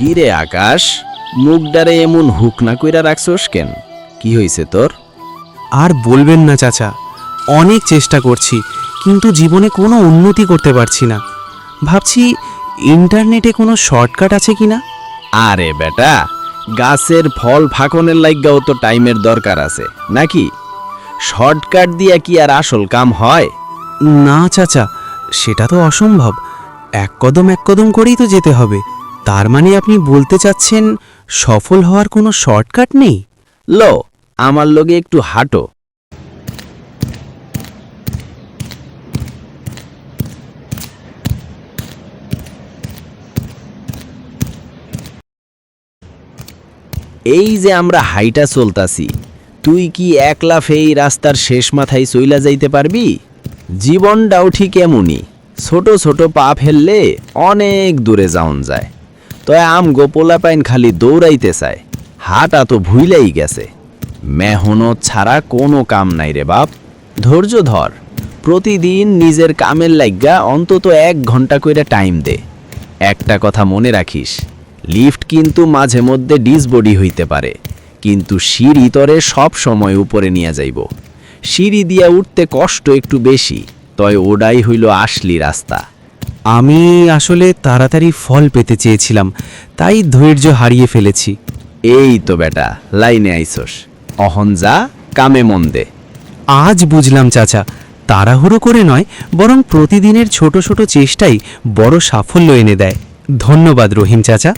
কি রে আকাশ মুখডারে এমন হুক না কইরা রাখছোস কেন? কি হইছে তোর? আর বলবেন না চাচা অনেক চেষ্টা করছি কিন্তু জীবনে কোনো উন্নতি করতে পারছি না। ভাবছি ইন্টারনেটে কোনো শর্টকাট আছে কি না আরে বেটা গাছের ফল ফাঁকনের লাইগাও তো টাইমের দরকার আছে নাকি? শর্টকাট দিয়া কি আর আসল কাম হয়? না চাচা সেটা তো অসম্ভব। এক কদম এক কদম করেই তো যেতে হবে। তার মানে আপনি বলতে চাচ্ছেন সফল হওয়ার কোনো শর্টকাট নেই? লো, আমার লগে একটু হাঁটো। এই যে আমরা হাইটা চলতাছি, তুই কি একলাফ এই রাস্তার শেষ মাথায় চইলা যাইতে পারবি? জীবনটাও ঠিক এমনই, ছোট ছোট পা ফেললে অনেক দূরে যাওন যায়। তয় আম গোপোলা পাইন খালি দৌড়াইতে চায়। হাটা তো ভুইলাই গেছে। মেহনত ছাড়া কোনো কাম নাই রে বাপ। ধৈর্য ধর, প্রতিদিন নিজের কামের লাইগা অন্তত এক ঘণ্টা কইরা টাইম দে। একটা কথা মনে রাখিস, লিফট কিন্তু মাঝে মধ্যে ডিসবডি হইতে পারে, কিন্তু সিঁড়ি তরে সব সময় উপরে নিয়ে যাইব। সিঁড়ি দিয়া উঠতে কষ্ট একটু বেশি, তয় ওডাই হইল আসলি রাস্তা। আমি আসলে তাড়াতাড়ি ফল পেতে চেয়েছিলাম তাই ধৈর্য হারিয়ে ফেলেছি। এই তো বেটা লাইনে আইসোস। অহন যা কামে মন দে। আজ বুঝলাম চাচা তাড়াহুড়ো করে নয় বরং প্রতিদিনের ছোট ছোট চেষ্টাই বড় সাফল্য এনে দেয়। ধন্যবাদ রহিম চাচা।